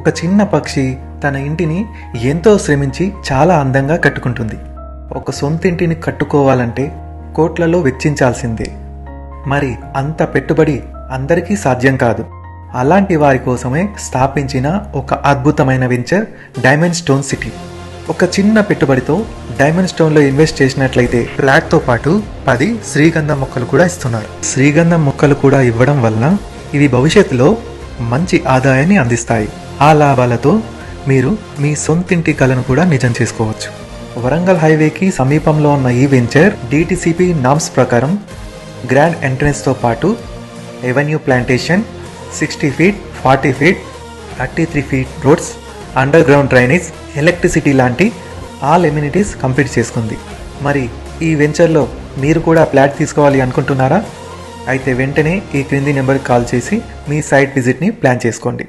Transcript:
ఒక చిన్న పక్షి తన ఇంటిని ఎంతో శ్రమించి చాలా అందంగా కట్టుకుంటుంది. ఒక సొంత ఇంటిని కట్టుకోవాలంటే కోట్లలో వెచ్చించాల్సిందే. మరి అంత పెట్టుబడి అందరికీ సాధ్యం కాదు. అలాంటి వారి కోసమే స్థాపించిన ఒక అద్భుతమైన వెంచర్ డైమండ్ స్టోన్ సిటీ. ఒక చిన్న పెట్టుబడితో డైమండ్ స్టోన్లో ఇన్వెస్ట్ చేసినట్లయితే ఫ్లాట్తో పాటు పది శ్రీగంధం మొక్కలు కూడా ఇస్తున్నారు. శ్రీగంధం మొక్కలు కూడా ఇవ్వడం వల్ల ఇవి భవిష్యత్తులో మంచి ఆదాయాన్ని అందిస్తాయి. ఆ లాభాలతో మీరు మీ సొంతింటి కలను కూడా నిజం చేసుకోవచ్చు. వరంగల్ హైవేకి సమీపంలో ఉన్న ఈ వెంచర్ డిటిసిపి నామ్స్ ప్రకారం గ్రాండ్ ఎంట్రన్స్తో పాటు avenue plantation sixty feet forty feet thirty three feet roads under ground drainage electricity లాంటి ఆల్ ఎమ్యూనిటీస్ కంప్లీట్ చేసుకుంది. మరి ఈ వెంచర్లో మీరు కూడా ఫ్లాట్ తీసుకోవాలి అనుకుంటున్నారా? అయితే వెంటనే ఈ క్రింది నెంబర్కి కాల్ చేసి మీ సైట్ విజిట్ని ప్లాన్ చేసుకోండి.